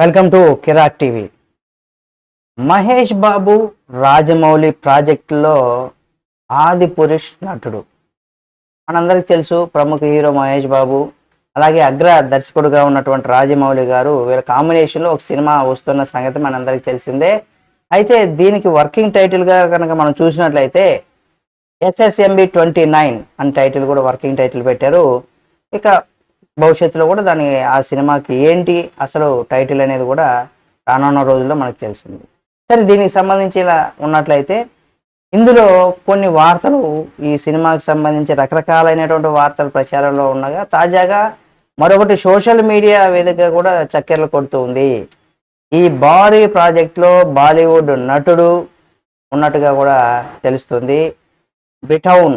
Welcome to Kirak TV Mahesh Babu Rajamouli ప్రాజెక్టులో ఆది పురుష్ నటుడు. మనందరికి తెలుసు ప్రముఖ హీరో మహేష్ బాబు అలాగే అగ్ర దర్శకుడుగా ఉన్నటువంటి రాజమౌళి గారు. వీళ్ళ కాంబినేషన్లో ఒక సినిమా వస్తున్న సంగతి మనందరికి తెలిసిందే. అయితే దీనికి వర్కింగ్ టైటిల్గా కనుక మనం చూసినట్లయితే ఎస్ఎస్ఎంబి ట్వంటీ నైన్ అని టైటిల్ కూడా వర్కింగ్ టైటిల్ పెట్టారు. ఇక భవిష్యత్తులో కూడా దాని ఆ సినిమాకి ఏంటి అసలు టైటిల్ అనేది కూడా రానున్న రోజుల్లో మనకు తెలిసింది. సరే దీనికి సంబంధించి ఇలా ఉన్నట్లయితే ఇందులో కొన్ని వార్తలు ఈ సినిమాకి సంబంధించి రకరకాలైనటువంటి వార్తలు ప్రచారంలో ఉండగా తాజాగా మరొకటి సోషల్ మీడియా వేదికగా కూడా చక్కెరలు కొడుతూ ఉంది. ఈ భారీ ప్రాజెక్ట్లో బాలీవుడ్ నటుడు ఉన్నట్టుగా కూడా తెలుస్తుంది. బిటౌన్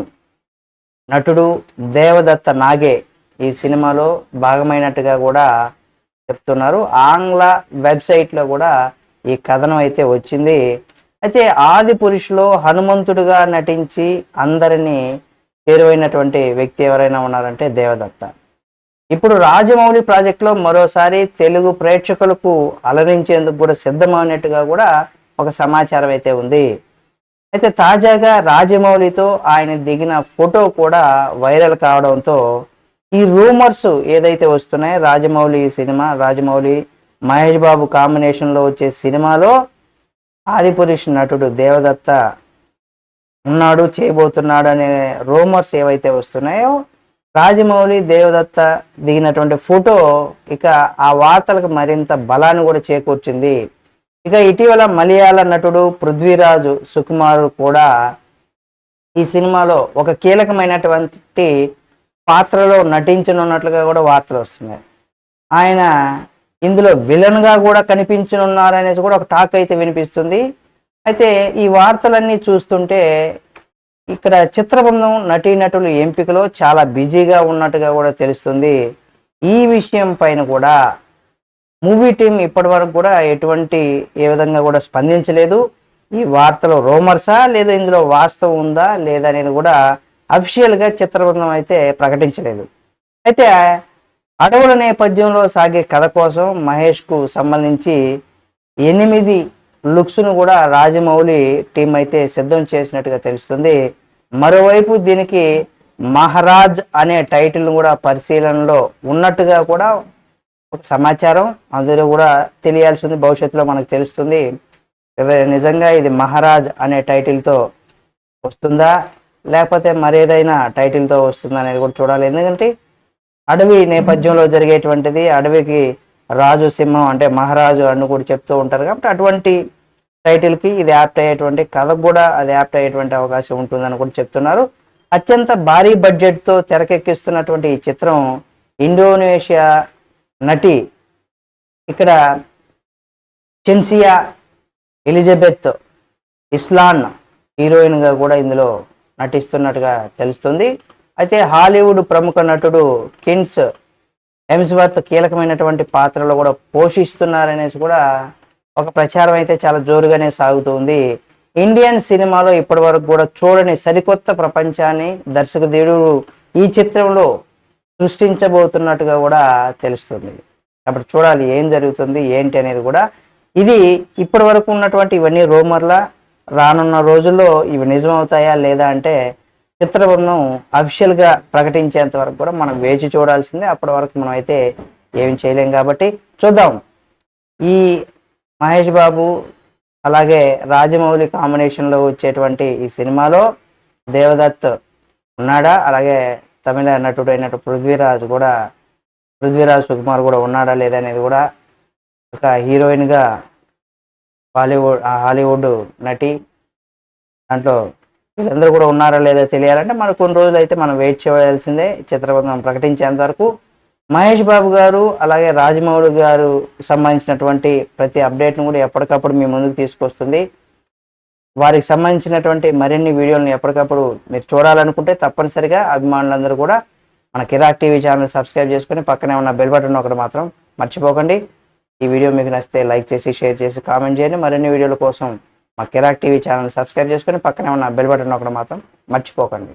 నటుడు దేవదత్త నాగే ఈ సినిమాలో భాగమైనట్టుగా కూడా చెప్తున్నారు. ఆంగ్ల వెబ్సైట్లో కూడా ఈ కథనం అయితే వచ్చింది. అయితే ఆది పురుషులో హనుమంతుడిగా నటించి అందరినీ చేరువైనటువంటి వ్యక్తి ఎవరైనా ఉన్నారంటే దేవదత్త. ఇప్పుడు రాజమౌళి ప్రాజెక్టులో మరోసారి తెలుగు ప్రేక్షకులకు అలరించేందుకు కూడా సిద్ధమైనట్టుగా కూడా ఒక సమాచారం అయితే ఉంది. అయితే తాజాగా రాజమౌళితో ఆయన దిగిన ఫోటో కూడా వైరల్ కావడంతో ఈ రూమర్స్ ఏదైతే వస్తున్నాయో రాజమౌళి సినిమా రాజమౌళి మహేష్ బాబు కాంబినేషన్లో వచ్చే సినిమాలో ఆదిపురుష్ నటుడు దేవదత్త ఉన్నాడు చేయబోతున్నాడు అనే రూమర్స్ ఏవైతే వస్తున్నాయో రాజమౌళి దేవదత్త దిగినటువంటి ఫోటో ఇక ఆ వార్తలకు మరింత బలాన్ని కూడా చేకూర్చింది. ఇక ఇటీవల మలయాళ నటుడు పృథ్వీరాజు సుకుమారు కూడా ఈ సినిమాలో ఒక కీలకమైనటువంటి పాత్రలో నటించనున్నట్లుగా కూడా వార్తలు వస్తున్నాయి. ఆయన ఇందులో విలన్గా కూడా కనిపించనున్నారనేసి కూడా ఒక టాక్ అయితే వినిపిస్తుంది. అయితే ఈ వార్తలన్నీ చూస్తుంటే ఇక్కడ చిత్రబృందం నటీనటులు ఎంపికలో చాలా బిజీగా ఉన్నట్టుగా కూడా తెలుస్తుంది. ఈ విషయం పైన కూడా మూవీ టీం ఇప్పటి వరకు కూడా ఎటువంటి ఏ విధంగా కూడా స్పందించలేదు. ఈ వార్తలో రోమర్సా లేదా ఇందులో వాస్తవం ఉందా లేదా అనేది కూడా అఫీషియల్గా చిత్రబృందం అయితే ప్రకటించలేదు. అయితే అడవుల నేపథ్యంలో సాగే కథ కోసం మహేష్కు సంబంధించి ఎనిమిది లుక్స్ను కూడా రాజమౌళి టీం అయితే సిద్ధం చేసినట్టుగా తెలుస్తుంది. మరోవైపు దీనికి మహారాజ్ అనే టైటిల్ కూడా పరిశీలనలో ఉన్నట్టుగా కూడా ఒక సమాచారం అందులో కూడా తెలియాల్సి ఉంది భవిష్యత్తులో మనకు తెలుస్తుంది. నిజంగా ఇది మహారాజ్ అనే టైటిల్తో వస్తుందా? లేకపోతే మరేదైనా టైటిల్తో వస్తుంది అనేది కూడా చూడాలి. ఎందుకంటే అడవి నేపథ్యంలో జరిగేటువంటిది అడవికి రాజు సింహం అంటే మహారాజు అని కూడా చెప్తూ ఉంటారు కాబట్టి అటువంటి టైటిల్కి ఇది యాప్ట్ అయ్యేటువంటి కథకు కూడా అది యాప్ట్ అయ్యేటువంటి అవకాశం ఉంటుందని కూడా చెప్తున్నారు. అత్యంత భారీ బడ్జెట్తో తెరకెక్కిస్తున్నటువంటి ఈ చిత్రం ఇండోనేషియా నటి ఇక్కడ చెన్సియా ఎలిజబెత్ ఇస్లాన్ హీరోయిన్గా కూడా ఇందులో నటిస్తున్నట్టుగా తెలుస్తుంది. అయితే హాలీవుడ్ ప్రముఖ నటుడు కిన్స్ హెమ్స్వర్త్ కీలకమైనటువంటి పాత్రలో కూడా పోషిస్తున్నారనేసి కూడా ఒక ప్రచారం అయితే చాలా జోరుగానే సాగుతుంది. ఇండియన్ సినిమాలో ఇప్పటి వరకు కూడా చూడని సరికొత్త ప్రపంచాన్ని దర్శకధీరుడు ఈ చిత్రంలో సృష్టించబోతున్నట్టుగా కూడా తెలుస్తుంది. కాబట్టి చూడాలి ఏం జరుగుతుంది ఏంటి అనేది కూడా. ఇది ఇప్పటి వరకు ఉన్నటువంటి ఇవన్నీ రోమర్ల రానున్న రోజుల్లో ఇవి నిజమవుతాయా లేదా అంటే చిత్రబృందం అఫీషియల్గా ప్రకటించేంత వరకు కూడా మనం వేచి చూడాల్సిందే. అప్పటి వరకు మనం అయితే ఏమి చేయలేం కాబట్టి చూద్దాం. ఈ మహేష్ బాబు అలాగే రాజమౌళి కాంబినేషన్లో వచ్చేటువంటి ఈ సినిమాలో దేవదత్ ఉన్నాడా? అలాగే తమిళ నటుడు అయినట్టు పృథ్వీరాజ్ కూడా పృథ్వీరాజ్ సుకుమార్ కూడా ఉన్నాడా లేదా అనేది కూడా ఒక హీరోయిన్గా బాలీవుడ్ హాలీవుడ్ నటి దాంట్లో వీళ్ళందరూ కూడా ఉన్నారా లేదా తెలియాలంటే మనకు కొన్ని రోజులు అయితే మనం వెయిట్ చేయాల్సిందే చిత్రబృందం ప్రకటించేంత వరకు మహేష్ బాబు గారు అలాగే రాజమౌళి గారు సంబంధించినటువంటి ప్రతి అప్డేట్ను కూడా ఎప్పటికప్పుడు మీ ముందుకు తీసుకొస్తుంది. వారికి సంబంధించినటువంటి మరిన్ని వీడియోలను ఎప్పటికప్పుడు మీరు చూడాలనుకుంటే తప్పనిసరిగా అభిమానులందరూ కూడా మన కిరాక్ టీవీ ఛానల్ సబ్స్క్రైబ్ చేసుకుని పక్కనే ఉన్న బెల్ బటన్ ఒకటి మాత్రం మర్చిపోకండి. ఈ వీడియో మీకు నచ్చితే లైక్ చేసి షేర్ చేసి కామెంట్ చేయండి. మరిన్ని వీడియోల కోసం మా కిరాక్ టీవీ ఛానల్ సబ్స్క్రైబ్ చేసుకొని పక్కనే ఉన్న బెల్ బటన్ ఒకటి మాత్రం మర్చిపోకండి.